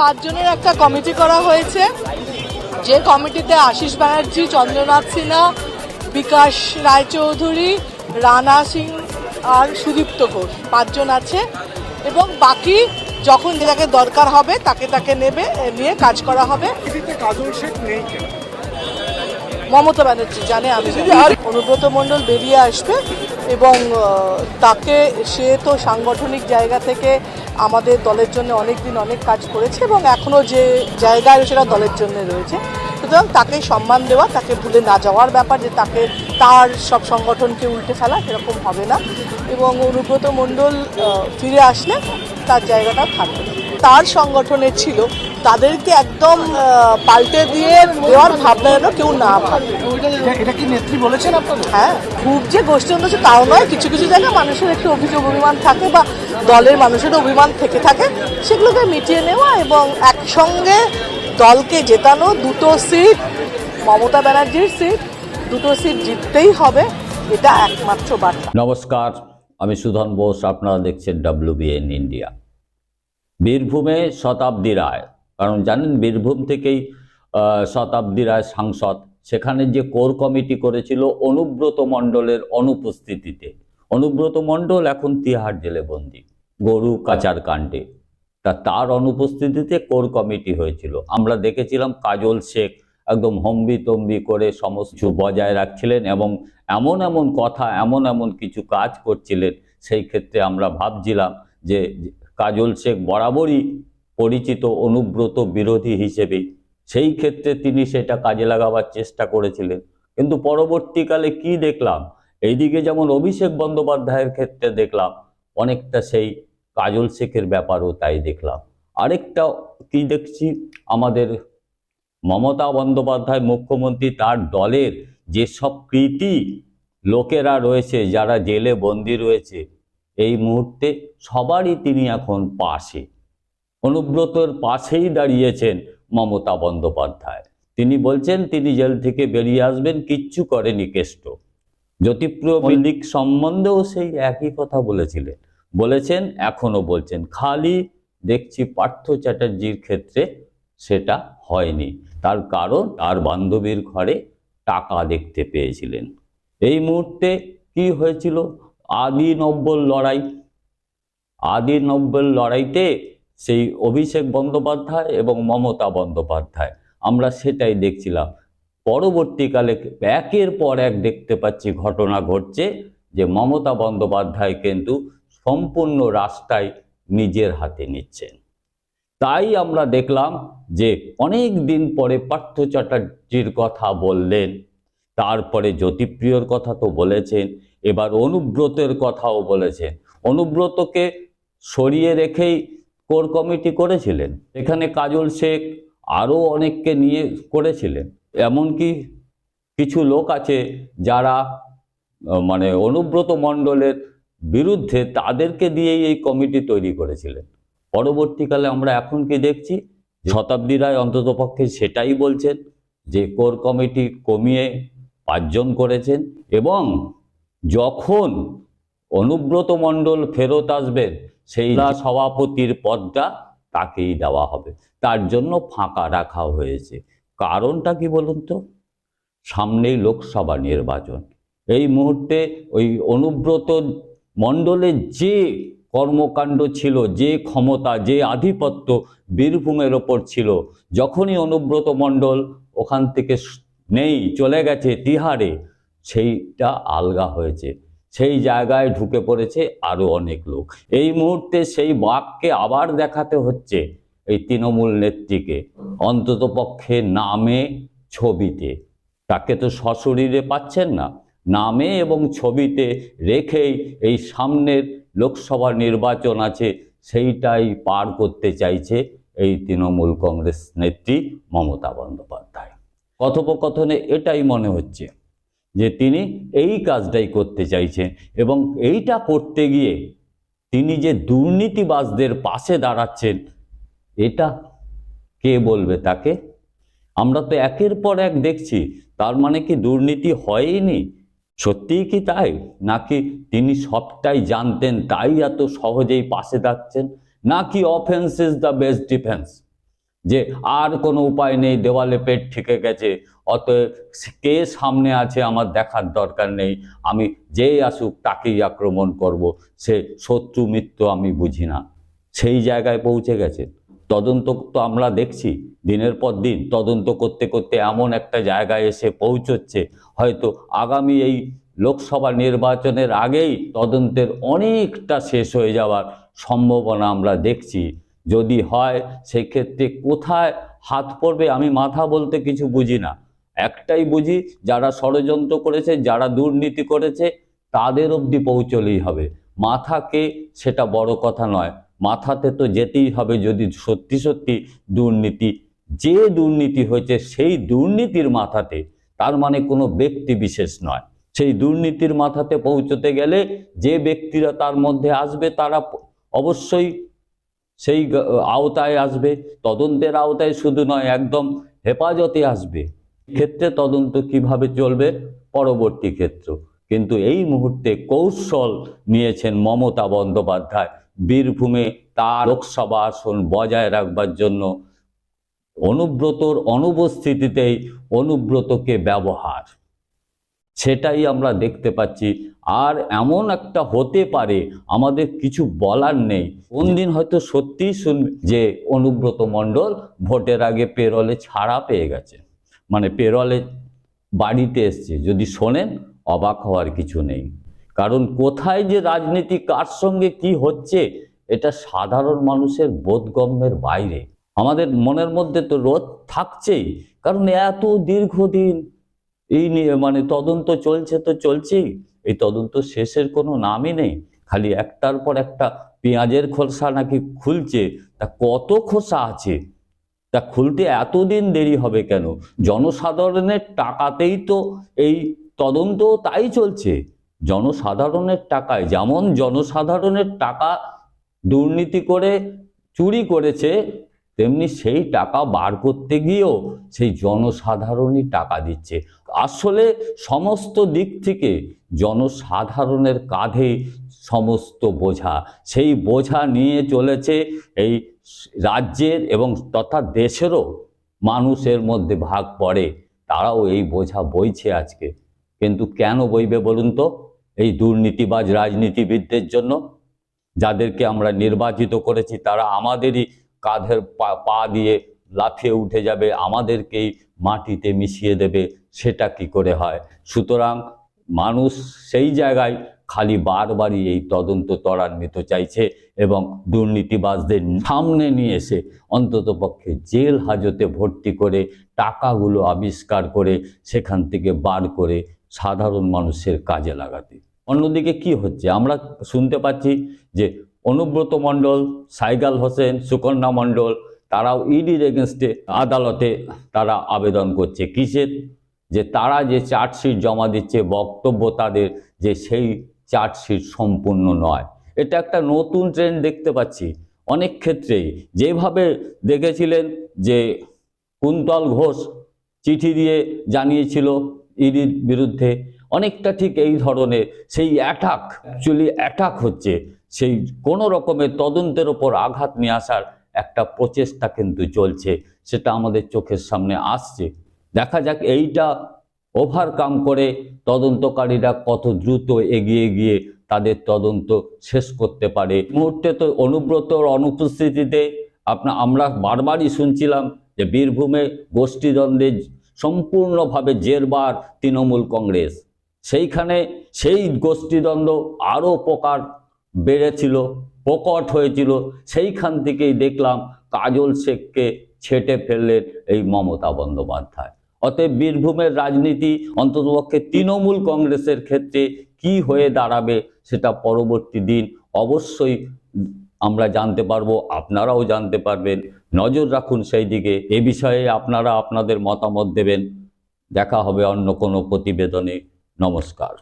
পাঁচজনের একটা কমিটি করা হয়েছে। যে কমিটিতে আশিস ব্যানার্জি চন্দ্রনাথ সিনহা বিকাশ রায়চৌধুরী রানা সিং আর সুদীপ্ত ঘোষ পাঁচজন আছে এবং বাকি যখন যেটাকে দরকার হবে তাকে তাকে নেবে নিয়ে কাজ করা হবে। মমতা ব্যানার্জি জানে আমি। আর অনুব্রত মণ্ডল বেরিয়ে আসবে এবং তাকে সে তো সাংগঠনিক জায়গা থেকে আমাদের দলের জন্য অনেক দিন অনেক কাজ করেছে এবং এখনও যে জায়গায় সেটা দলের জন্য রয়েছে। সুতরাং তাকে সম্মান দেওয়া, তাকে ভুলে না যাওয়ার ব্যাপার যে তাকে তার সব সংগঠনকে উল্টে ফেলা সেরকম হবে না এবং অনুব্রত মণ্ডল ফিরে আসলে তার জায়গাটা থাকবে তার সংগঠনে ছিল তাদেরকে একদম পাল্টে দিয়ে দেওয়ার ভাবনা যেন কেউ না ভাবে এটা- এটা কি নেত্রী বলেছেন আপনাদের হ্যাঁ খুব যে গোষ্ঠী হচ্ছে তাও নয় কিছু কিছু জায়গায় মানুষের একটু অভিযোগ অভিমান থাকে বা দলের মানুষের অভিমান থেকে থাকে সেগুলোকে মিটিয়ে নেওয়া এবং একসঙ্গে দলকে জেতানো দুটো সিট মমতা ব্যানার্জির সিট দুটো সিট জিততেই হবে এটা একমাত্র বার্তা। নমস্কার আমি সুধন বোস আপনারা দেখছেন ডাব্লিউবিএন ইন্ডিয়া বীরভূমে শতাব্দী রায় কারণ জানেন বীরভূম থেকেই শতাব্দী রায় সাংসদ, সেখানে যে কোর কমিটি করেছিল অনুব্রত মণ্ডলের অনুপস্থিতিতে। অনুব্রত মণ্ডল এখন তিহার জেলে বন্দী, গরু কাচার কাণ্ডে। তা তার অনুপস্থিতিতে কোর কমিটি হয়েছিল। আমরা দেখেছিলাম কাজল শেখ একদম হম্বি তম্বি করে সমস্ত বজায় রাখছিলেন এবং এমন এমন কথা, এমন এমন কিছু কাজ করছিলেন। সেই ক্ষেত্রে আমরা ভাবছিলাম যে কাজল শেখ বরাবরই পরিচিত অনুব্রত বিরোধী হিসেবে। সেই ক্ষেত্রে তিনি সেটা কাজে লাগাবার চেষ্টা করেছিলেন। কিন্তু পরবর্তীকালে কি দেখলাম? এইদিকে যেমন অভিষেক বন্দ্যোপাধ্যায়ের ক্ষেত্রে দেখলাম, অনেকটা সেই কাজল শেখের ব্যাপারও তাই দেখলাম। আরেকটা কি দেখছি? আমাদের মমতা বন্দ্যোপাধ্যায় মুখ্যমন্ত্রী তার দলের যেসব কৃতি লোকেরা রয়েছে, যারা জেলে বন্দি রয়েছে, এই মুহূর্তে সবারই তিনি এখন পাশে। অনুব্রতর পাশেই দাঁড়িয়েছেন মমতা বন্দ্যোপাধ্যায়। তিনি বলছেন তিনি জেল থেকে বেরিয়ে আসবেন কিচ্ছু করেনি কেষ্ট। জ্যোতিপ্রিয় মল্লিক সম্বন্ধেও সেই একই কথা বলেছিলেন। বলেছেন এখনও বলছেন খালি দেখছি পার্থ চ্যাটার্জির ক্ষেত্রে সেটা হয়নি। তার কারণ তার বান্ধবীর ঘরে টাকা দেখতে পেয়েছিলেন। এই মুহূর্তে কি হয়েছিল? আদি নব্বল লড়াই। আদি নব্বল লড়াইতে সেই অভিষেক বন্দ্যোপাধ্যায় এবং মমতা বন্দ্যোপাধ্যায়। আমরা সেটাই দেখছিলাম। পরবর্তীকালে একের পর এক দেখতে পাচ্ছি ঘটনা ঘটছে যে মমতা বন্দ্যোপাধ্যায় কিন্তু সম্পূর্ণ রাস্তায় নিজের হাতে নিচ্ছেন। তাই আমরা দেখলাম যে অনেক দিন পরে পার্থ চ্যাটার্জির কথা বললেন, তারপরে জ্যোতিপ্রিয়র কথা তো বলেছেন, এবার অনুব্রতের কথাও বলেছেন। অনুব্রতকে সরিয়ে রেখেই কোর কমিটি করেছিলেন, এখানে কাজল শেখ আরও অনেককে নিয়ে করেছিলেন। এমনকি কিছু লোক আছে যারা মানে অনুব্রত মণ্ডলের বিরুদ্ধে তাদেরকে দিয়েই এই কমিটি তৈরি করেছিলেন। পরবর্তীকালে আমরা এখন কি দেখছি শতাব্দী রায় অন্ততপক্ষে সেটাই বলছেন যে কোর কমিটি কমিয়ে পাঁচজন করেছেন এবং যখন অনুব্রত মণ্ডল ফেরত আসবেন সেই সভাপতির পদটা তাকেই দেওয়া হবে। তার জন্য ফাঁকা রাখা হয়েছে। কারণটা কি বলুন তো? সামনেই লোকসভা নির্বাচন। এই মুহূর্তে ওই অনুব্রত মণ্ডলের যে কর্মকাণ্ড ছিল যে ক্ষমতা যে আধিপত্য বীরভূমের ওপর ছিল যখনই অনুব্রত মণ্ডল ওখান থেকে নেই চলে গেছে তিহারে সেইটা আলগা হয়েছে। সেই জায়গায় ঢুকে পড়েছে আরও অনেক লোক। এই মুহূর্তে সেই বাঘকে আবার দেখাতে হচ্ছে এই তৃণমূল নেত্রীকে। অন্তত পক্ষে নামে ছবিতে। তাকে তো সশরীরে পাচ্ছেন না। নামে এবং ছবিতে রেখেই এই সামনের লোকসভা নির্বাচন আছে, সেইটাই পার করতে চাইছে এই তৃণমূল কংগ্রেস নেত্রী মমতা বন্দ্যোপাধ্যায়। কথোপকথনে এটাই মনে হচ্ছে। যে তিনি এই কাজটাই করতে চাইছেন এবং এইটা করতে গিয়ে তিনি যে দুর্নীতিবাজদের পাশে দাঁড়াচ্ছেন, এটা কে বলবে তাকে? আমরা তো একের পর এক দেখছি, তার মানে কি দুর্নীতি হয়নি? সত্যিই কি তাই? নাকি তিনি সবটাই জানতেন তাই এত সহজেই পাশে থাকছেন? নাকি offence is the best defence যে আর কোনো উপায় নেই, দেওয়ালে পেট ঠিকে গেছে, অতএব কে সামনে আছে আমার দেখার দরকার নেই, আমি যেই আসুক তাকেই আক্রমণ করব, সে শত্রু মিত্র আমি বুঝি না। সেই জায়গায় পৌঁছে গেছে। তদন্ত তো আমরা দেখছি, দিনের পর দিন তদন্ত করতে করতে এমন একটা জায়গায় এসে পৌঁছচ্ছে। হয়তো আগামী এই লোকসভা নির্বাচনের আগেই তদন্তের অনেকটা শেষ হয়ে যাওয়ার সম্ভাবনা আমরা দেখছি। যদি হয়, সেক্ষেত্রে কোথায় হাত পড়বে আমি মাথা বলতে কিছু বুঝি না। একটাই বুঝি, যারা ষড়যন্ত্র করেছে, যারা দুর্নীতি করেছে, তাদের অবধি পৌঁছলেই হবে। মাথাকে সেটা বড় কথা নয়, মাথাতে তো যেতেই হবে যদি সত্যি সত্যি দুর্নীতি, যে দুর্নীতি হয়েছে সেই দুর্নীতির মাথাতে, তার মানে কোনো ব্যক্তি বিশেষ নয়। সেই দুর্নীতির মাথাতে পৌঁছতে গেলে যে ব্যক্তিরা তার মধ্যে আসবে, তারা অবশ্যই সেই আওতায় আসবে। তদন্তের আওতায় শুধু নয়, একদম হেফাজতে আসবে। ক্ষেত্রে তদন্ত কীভাবে চলবে? পরবর্তী ক্ষেত্র। কিন্তু এই মুহূর্তে কৌশল নিয়েছেন মমতা বন্দ্যোপাধ্যায়। বীরভূমে তার লোকসভা আসন বজায় রাখবার জন্য অনুব্রতর অনুপস্থিতিতেই অনুব্রতকে ব্যবহার। সেটাই আমরা দেখতে পাচ্ছি। আর এমন একটা হতে পারে, আমাদের কিছু বলার নেই। কোন দিন হয়তো সত্যিই শুনবে যে অনুব্রত মণ্ডল ভোটের আগে পেরলে ছাড়া পেয়ে গেছে। মানে পেরলে বাড়িতে এসছে। যদি শোনেন, অবাক হওয়ার কিছু নেই। কারণ কোথায় যে রাজনীতি, কার সঙ্গে কি হচ্ছে, এটা সাধারণ মানুষের বোধগম্যের বাইরে। আমাদের মনের মধ্যে তো রোধ থাকছেই। কারণ এত দীর্ঘদিন এই নিয়ে মানে তদন্ত চলছে তো চলছেই। এই তদন্ত শেষের কোনো নামই নেই। খালি একটার পর একটা পেঁয়াজের খোসা নাকি খুলছে। তা কত খোসা আছে? তা খুলতে এতদিন দেরি হবে কেন? জনসাধারণের টাকাতেই তো এই তদন্ত তাই চলছে। জনসাধারণের টাকায়, যেমন জনসাধারণের টাকা দুর্নীতি করে চুরি করেছে, তেমনি সেই টাকা বার করতে গিয়েও সেই জনসাধারণই টাকা দিচ্ছে। আসলে সমস্ত দিক থেকে জনসাধারণের কাঁধে সমস্ত বোঝা। সেই বোঝা নিয়ে চলেছে এই রাজ্যের এবং তথা দেশেরও মানুষের মধ্যে ভাগ পড়ে। তারাও এই বোঝা বইছে আজকে। কিন্তু কেন বইবে বলুন তো? এই দুর্নীতিবাজ রাজনীতিবিদদের জন্য। যাদেরকে আমরা নির্বাচিত করেছি, তারা আমাদেরই কাঁধের পা দিয়ে লাফিয়ে উঠে যাবে, আমাদেরকেই মাটিতে মিশিয়ে দেবে, সেটা কি করে হয়? সুতরাং মানুষ সেই জায়গায় খালি বারবারই এই তদন্ত ত্বরান্বিত চাইছে এবং দুর্নীতিবাজদের সামনে নিয়ে এসে অন্ততপক্ষে জেল হাজতে ভর্তি করে টাকাগুলো আবিষ্কার করে সেখান থেকে বার করে সাধারণ মানুষের কাজে লাগাতে। অন্যদিকে কি হচ্ছে? আমরা শুনতে পাচ্ছি যে অনুব্রত মণ্ডল, সাইগাল হোসেন, সুকন্যা মণ্ডল তারাও ইডির এগেনস্টে আদালতে তারা আবেদন করছে। কিসের? যে তারা যে চার্জশিট জমা দিচ্ছে, বক্তব্য তাদের যে সেই চার্জশিট সম্পূর্ণ নয়। এটা একটা নতুন ট্রেন্ড দেখতে পাচ্ছি। অনেক ক্ষেত্রেই যেভাবে দেখেছিলেন যে কুন্তল ঘোষ চিঠি দিয়ে জানিয়েছিল ইডির বিরুদ্ধে, অনেকটা ঠিক এই ধরনের সেই অ্যাটাক অ্যাকচুয়ালি অ্যাটাক হচ্ছে। সেই কোনো রকমের তদন্তের ওপর আঘাত নিয়ে আসার একটা প্রচেষ্টা কিন্তু চলছে, সেটা আমাদের চোখের সামনে আসছে। দেখা যাক এইটা ওভারকাম করে তদন্তকারীরা কত দ্রুত এগিয়ে গিয়ে তাদের তদন্ত শেষ করতে পারে। মুহূর্তে তো অনুব্রতর অনুপস্থিতিতে আপনা, আমরা বারবারই শুনছিলাম যে বীরভূমে গোষ্ঠীদ্বন্দ্বে সম্পূর্ণভাবে জেরবার তৃণমূল কংগ্রেস। সেইখানে সেই গোষ্ঠীদ্বন্দ্ব আরও প্রকার বেড়েছিল। প্রকট হয়েছিল। সেইখান থেকেই দেখলাম কাজল শেখকে ছেটে ফেললেন এই মমতা বন্দ্যোপাধ্যায়। অতএব বীরভূমের রাজনীতি অন্ততপক্ষে তৃণমূল কংগ্রেসের ক্ষেত্রে কি হয়ে দাঁড়াবে সেটা পরবর্তী দিন অবশ্যই আমরা জানতে পারব, আপনারাও জানতে পারবেন। নজর রাখুন সেই দিকে। এ বিষয়ে আপনারা আপনাদের মতামত দেবেন। দেখা হবে অন্য কোনো প্রতিবেদনে। নমস্কার।